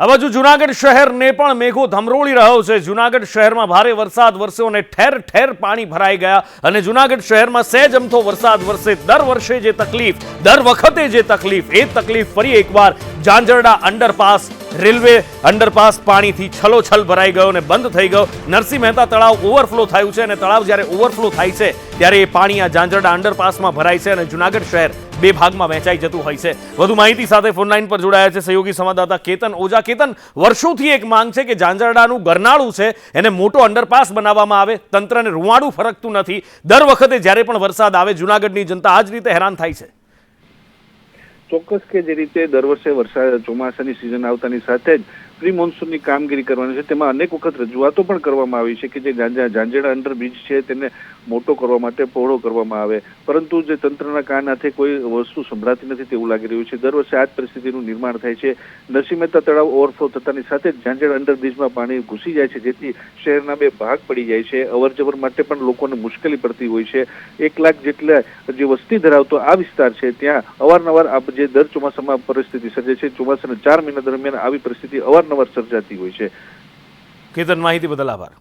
આ બાજુ જુનાગઢ શહેરને પણ મેઘો ધમરોળી રહ્યો છે. જુનાગઢ શહેરમાં ભારે વરસાદ વરસ્યો અને ઠેર ઠેર પાણી ભરાઈ ગયા. અને જુનાગઢ શહેરમાં સહેજ અમથો વરસાદ વરસે. દર વર્ષે જે તકલીફ, દર વખતે જે તકલીફ, એ તકલીફ ફરી એકવાર. ઝાંઝરડા અંડરપાસ રેલવે અંડરપાસ પાણીથી છલોછલ ભરાઈ ગયો અને બંધ થઈ ગયો. નરસિંહ મહેતા તળાવ ઓવરફ્લો થયું છે અને તળાવ જ્યારે ઓવરફ્લો થાય છે, ત્યારે એ પાણી આ ઝાંઝરડા અંડરપાસમાં ભરાય છે અને જુનાગઢ શહેર બે ભાગમાં વહેંચાઈ જતું હોય છે. વધુ માહિતી સાથે ફોનલાઈન પર જોડાયા છે સહયોગી સંવાદદાતા કેતન ઓઝા. કેતન, વર્ષોથી એક માંગ છે કે ઝાંઝરડાનું ગરનાળું છે, એને મોટો અંડરપાસ બનાવવામાં આવે. તંત્રને રૂવાડું ફરકતું નથી. દર વખતે જ્યારે પણ વરસાદ આવે, જુનાગઢની જનતા આ જ રીતે હેરાન થાય છે. ચોક્કસ કે જે રીતે દર વર્ષે વરસાદ ચોમાસાની સિઝન આવતાની સાથે જ પ્રી મોન્સૂનની કામગીરી કરવાની છે. તેમાં અનેક વખત રજૂઆતો પણ કરવામાં આવી છે કે જે ઝાંઝા- ઝાંઝેડા અંડર બ્રિજ છે તેને મોટો કરવા માટે પહોળો કરવામાં આવે. પરંતુ જે તંત્રના કાન હાથે કોઈ વસ્તુ સંભળાતી નથી તેવું લાગી રહ્યું છે. દર વર્ષે આ જ પરિસ્થિતિનું નિર્માણ થાય છે. નરસિંહ મહેતા તળાવ ઓવરફ્લો થતાની સાથે જ ઝાંઝેડા અંડર બ્રિજમાં પાણી ઘૂસી જાય છે, જેથી શહેરના બે ભાગ પડી જાય છે. અવર જવર માટે પણ લોકોને મુશ્કેલી પડતી હોય છે. એક લાખ જેટલા જે વસ્તી ધરાવતો આ વિસ્તાર છે, ત્યાં અવારનવાર આ જે દર ચોમાસામાં પરિસ્થિતિ સર્જે છે, ચોમાસાના ચાર મહિના દરમિયાન આવી પરિસ્થિતિ અવારનવાર સર્જાતી હોય છે. કેતન, માહિતી બદલ આભાર.